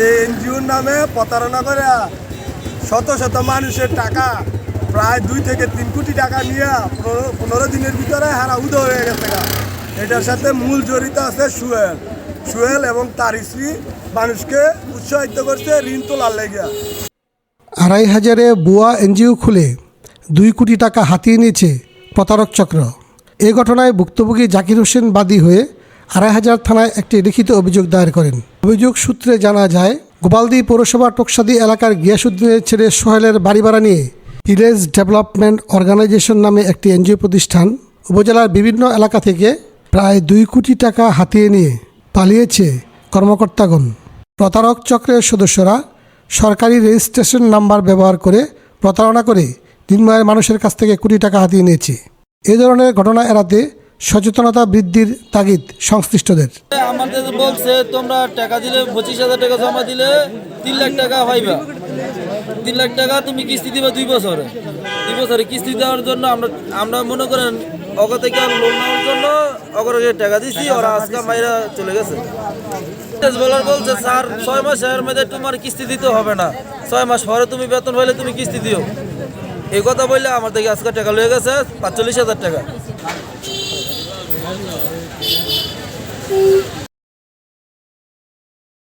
এই এনজিওর নামে প্রতারণা করে শত শত মানুষের টাকা, প্রায় দুই থেকে তিন কোটি টাকা নিয়ে পনেরো দিনের ভিতরে হারা উদো হয়ে গেছে এটার সাথে মূল জড়িত আছে সুয়েল সুয়েল এবং তার স্ত্রী মানুষকে উৎসাহিত করছে ঋণ তোলার লেগে আড়াই হাজারে বুয়া এনজিও খুলে দুই কোটি টাকা হাতিয়ে নিয়েছে প্রতারক চক্র। এ ঘটনায় ভুক্তভোগী জাকির হোসেন বাদী হয়ে আড়াই হাজার থানায় একটি লিখিত অভিযোগ দায়ের করেন। অভিযোগ সূত্রে জানা যায়, গোপালদি পৌরসভা টকসাদি এলাকার গিয়াসুদ্দিনের ছেলে সোহেলের বাড়ি ভাড়া নিয়ে ভিলেজ ডেভেলপমেন্ট অর্গানাইজেশন নামে একটি এনজিও প্রতিষ্ঠান উপজেলার বিভিন্ন এলাকা থেকে প্রায় দুই কোটি টাকা হাতিয়ে নিয়ে পালিয়েছে কর্মকর্তাগণ। প্রতারক চক্রের সদস্যরা সরকারি রেজিস্ট্রেশন নাম্বার ব্যবহার করে প্রতারণা করে নিম্নয়ের মানুষের কাছ থেকে কোটি টাকা হাতিয়ে নিয়েছে। এ ধরনের ঘটনা এড়াতে সচেতনতা বৃদ্ধির তাগিদ সংশ্লিষ্টদের। আমাদের বলছে, তোমরা টাকা দিলে, পঁচিশ হাজার টাকা জমা দিলে তিন লাখ টাকা পাইবা তিন লাখ টাকা তুমি কিস্তি দিবে দুই বছরে। দুই বছরে কিস্তি দেওয়ার জন্য আমরা আমরা মনে করেন অগ থেকে লোন নেওয়ার জন্য অগরকে টাকা দিছি, ওরা আজকে মাইরা চলে গেছে। বলার বলছে, স্যার, ছয় মাস এর মধ্যে তোমার কিস্তি দিতে হবে না। ছয় মাস পরে তুমি বেতন পাইলে তুমি কিস্তি দিও। এই কথা বললে আমার থেকে আজকে টাকা লয়ে গেছে, পাঁচচল্লিশ হাজার টাকা। Hello.